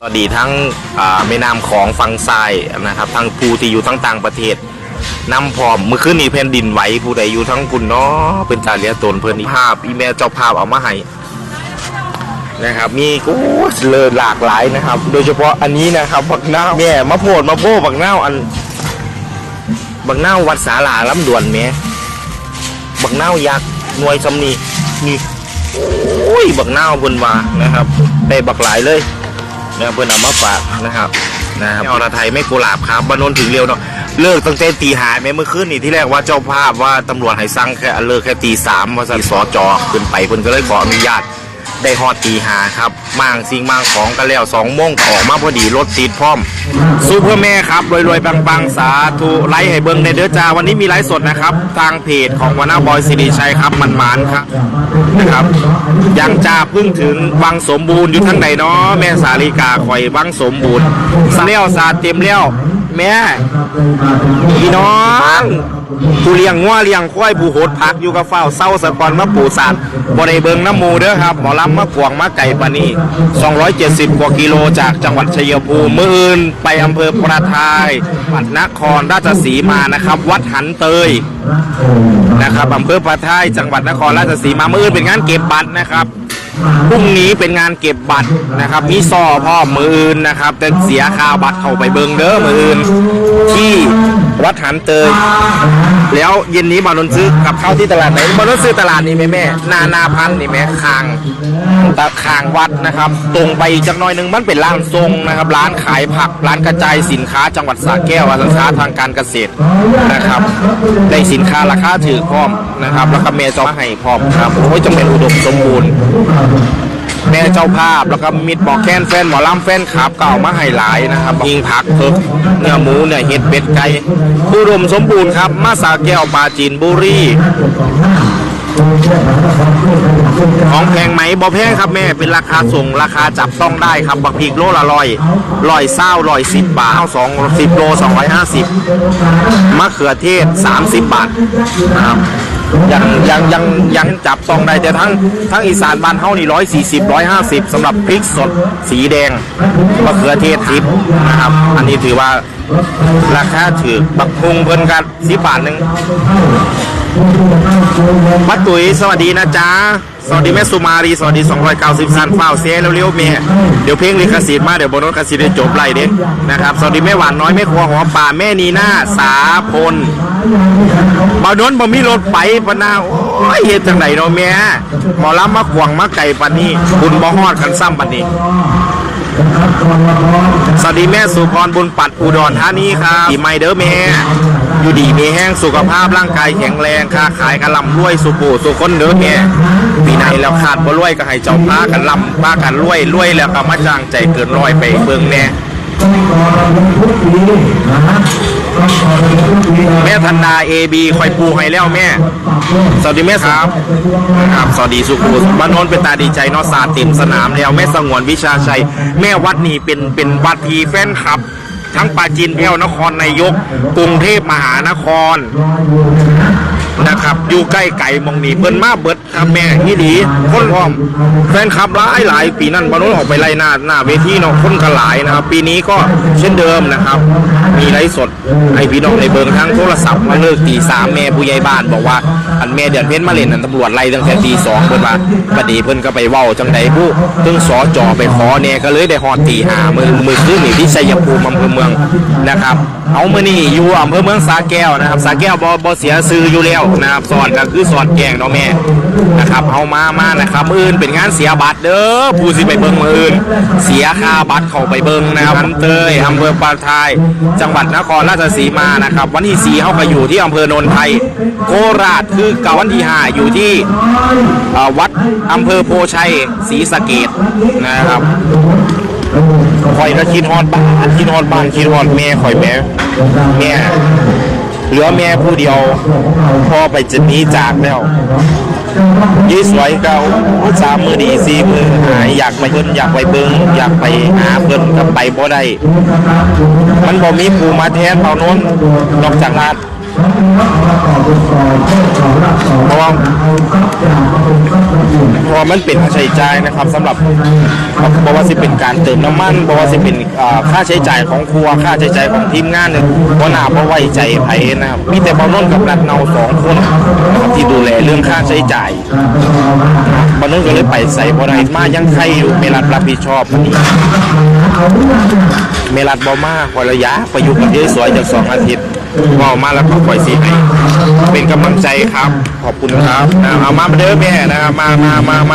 สวัสดีทั้งแม่น้ำของฝั่งซ้ายนะครับทั้งผู้ที่อยู่ทั้งต่างประเทศน้ำพร้อมเมื่อคืนนี้แผ่นดินไหวผู้ใดอยู่ทั้งคุณเนาะเป็นตาเลียตนเพิ่นนี่ภาพอีเมลเจ้าภาพเอามาให้นะครับ มีโอ้เลยหลากหลายนะครับ โดยเฉพาะอันนี้นะครับบักนาวแม่มาโพดมาโพบักนาวอันบักนาววัดสาลาลำดวนแม่บักนาวยักษ์หน่วยสำนีนี่โอ้ยบักนาวเพิ่นวานะครับได้บักหลายเลย เนี่ยเพื่อนเอามาฝากนะครับนะครับอรไทยไม่กุหลาบครับบานนท์ถึงเร็วเนาะเลิกตั้งแต่ตีหายไหมเมื่อคืนนี่ที่แรกว่าเจ้าภาพว่าตำรวจให้สั่งแค่เลิกแค่ตีสามว่าสั่งสอจอขึ้นไปเพิ่นก็เลยขออนุญาต ได้ฮอดตีหาครับมางสิ่งมางของกันแล้วสองโมงออกมาพอดีรถติดพร้อมสู้เพื่อแม่ครับรวยรวยๆปังๆ สาธุไลฟ์ให้เบิ้งในเด้อจ้าวันนี้มีไลฟ์สดนะครับ ทางเพจของวานาบอยสิริชัยครับมันหมานครับนะครับยังจ้าเพิ่งถึงวังสมบูรณ์อยู่ทางไหนเนาะแม่สาลิกาคอยวังสมบูรณ์เลี้ยวสาเต็มเลี้ยว แม่พี่น้องผู้เลี้ยงงัวเลี้ยงควายผู้โหดพักอยู่กับเฝ้าเศร้าสะกอนมาปูสารบ่ได้เบิงน้ำมูเด้อครับหมอลำมากวงมาไก่ปานี270 กว่ากิโลจากจังหวัดชัยภูมิมื่ออื่นไปอำเภอประทายจังหวัดนครราชสีมานะครับ วัดหันเตยนะครับอำเภอปะท้ายจังหวัดนครราชสีมามื่ออื่นเป็นงานเก็บบัตรนะครับ พรุ่งนี้เป็นงานเก็บบัตรนะครับ มีซอพ่อมืออื่นนะครับ แต่เสียค่าบัตรเข้าไปเบิงเด้อมืออื่น ที่วัดหันเตย แล้วเย็นนี้บอลนนซื้อกับข้าวที่ตลาดไหนบอลนนซื้อตลาดนี้ไหมแม่นานาพันนี่แม่คางตะคางวัดนะครับ ตรงไปอีกจักหน่อยหนึงมันเป็นร้านทรงนะครับ ร้านขายผักร้านกระจายสินค้าจังหวัดสระแก้วสินค้าทางการเกษตรนะครับได้สินค้าราคาถือพร้อมนะครับแล้วก็เมย์จะมให้พร้อมครับโอ้ยจะเป็นอุดมสมบูรณ์ แม่เจ้าภาพแล้วก็มิดบอกแค้นแฟนหมอลำแฟนขับเก็เอามาให้หลายนะครับยิงผักเพิกเนื้อหมูเนื้อเห็ดเป็ดไก่อุดมสมบูรณ์ครับ มาสาแก้วปลาจีนบุรีของแพงไหมบ่แพงครับแม่เป็นราคาส่งราคาจับต้องได้ครับบักพริกโลละร้อยร้อยเศร้าร้อยสิบบาทเอาสองสิบโลสองร้อยห้าสิบมะเขือเทศสามสิบบาทครับ ยังยังยังยังจับต้องได้แต่ทั้งทั้งอีสานบ้านเฮานี่ร้อยสี่สิบร้อยห้าสิบสำหรับพริกสดสีแดงมะเขือเทศทิพนะครับ อันนี้ถือว่าราคาถือบักพุงเพิ่นกันสิบบาทหนึ่ง ป้าตุ๋ยสวัสดีนะจ๊ะ สวัสดีแม่สุมารีสวัสดี 290ซันเฝ้าเซ่เร็วๆเมียเดี๋ยวเพลงลิขสิทธิ์มาเดี๋ยวบนรถกสิทธิ์จบไล่เด้นะครับ สวัสดีแม่หวานน้อยแม่ครัวหอมป่าแม่นีน่าสาพลบ่โดนบ่มีรถไปปะนาโอ้ยเฮ็ดจังไดเนาะแม่หมอลำมาขวางมาไก่ปานนี้บุญบ่ฮอดกันซ้ำปานนี้สวัสดีแม่สุพรบุญปัดอุดรธานีครับปีใหม่เด้อแม่ อยู่ดีมีแห้งสุขภาพร่างกายแข็งแรงค้าขายกระลำรวยสุขูสุขคนเด้อแม่ปีไหนแล้วขาดบ่รวยก็ให้เจ้าพากันลำพากันรวยรวยแล้วก็มาจ้างใจเกินร้อยไปเบิ่งแน่แม่ธันดาเอบีคอยปูให้แล้วแม่ สวัสดีแม่ครับครับสวัสดีสุขุมบ้านโนนเป็นตาดีใจนอสาเต็มสนามแล้วแม่สงวนวิชาชัย แม่วัดนี้เป็นเป็นวัดทีแฟนคลับ ทั้งปราจีนแพ้วนครนายก กรุงเทพมหานคร นะครับ อยู่ใกล้ไก่มองนี่เปิ้นมาเบิดครับแม่นี่ดีคนพร้อมแฟนคลับหลายหลายปีนั้นบอลนออกไปไล่หน้าหน้าเวทีเนาะคนก็หลายนะครับ ปีนี้ก็เช่นเดิมนะครับ มีไลฟ์สดให้พี่น้องในเบิงทั้งโทรศัพท์มาเลิกตีสามแม่ผู้ใหญ่บ้านบอกว่าอันแม่เดือนเพ็ญมาเล่นอันตำรวจไล่ตั้งแต่ตีสองเพิ่นว่าบัดนีเพิ่นก็ไปเว้าจังใดผู้ตึงสอจอไปขอแน่ก็เลยได้ฮอดตีหามือมือคืนนี่ที่ชัยภูมิอำเภอเมืองนะครับ เอามือนี่อยู่อำเภอเมืองสาแก้วนะครับสาแก้วบ่บ่เสียซื้ออยู่แล้วนะครับสอนก็คือสอนแกงเนาะแม่นะครับเอามามานะครับมืออื่นเป็นงานเสียบัตรเด้อผู้สิไปเบิ่งมืออื่น เสียค่าบัตรเข้าไปเบิ่งนะครับอันเตยอำเภอปากทาย จังหวัดนครราชสีมานะครับวันที่4เขาก็อยู่ที่อำเภอโนนไทยโคราชคือเกวันที่5อยู่ที่วัดอำเภอโพชัยศรีสะเกดนะครับข่อยก็คิดฮอดบ้านคิดฮอดบ้านคิดฮอดแม่ข่อยแม่แม่ ลือแม่ผู้เดียวพ่อไปจะหนี้จากแล้วยี่สวยเก่าสามมือดีสี่มือหายอยากไปเพิ่นอยากไปเบิ้งอยากไปหาเพิ่นกับไปบ่ได้มันบ่มีผู้มาแทนเท่านั้นนอกจากร้นเพราะว่า ราะว่ามันเป็นค่าใช้จ่ายนะครับสำหรับบอกว่าสิเป็นการเติมน้ำมันบอกว่าสิเป็นค่าใช้จ่ายของครัวค่าใช้จ่ายของทีมงานเนี่ยเพราะหนาเพราะไว้ใจไผนะครับมีแต่บาโนนกับนัดเนาสองคนนะครับที่ดูแลเรื่องค่าใช้จ่ายบาโนนก็เลยไปใส่บ่ได้มายังใครอยู่เมรัดรับผิดชอบอันนี้เมลัดบอมาคอระยะไปอยู่กับเยอะสวยจากสองอาทิตย์ บอมาแล้วก็ปล่อยสีให้เป็นกำลังใจครับ ขอบคุณครับเอามาเด้อแม่นะครับมามามามา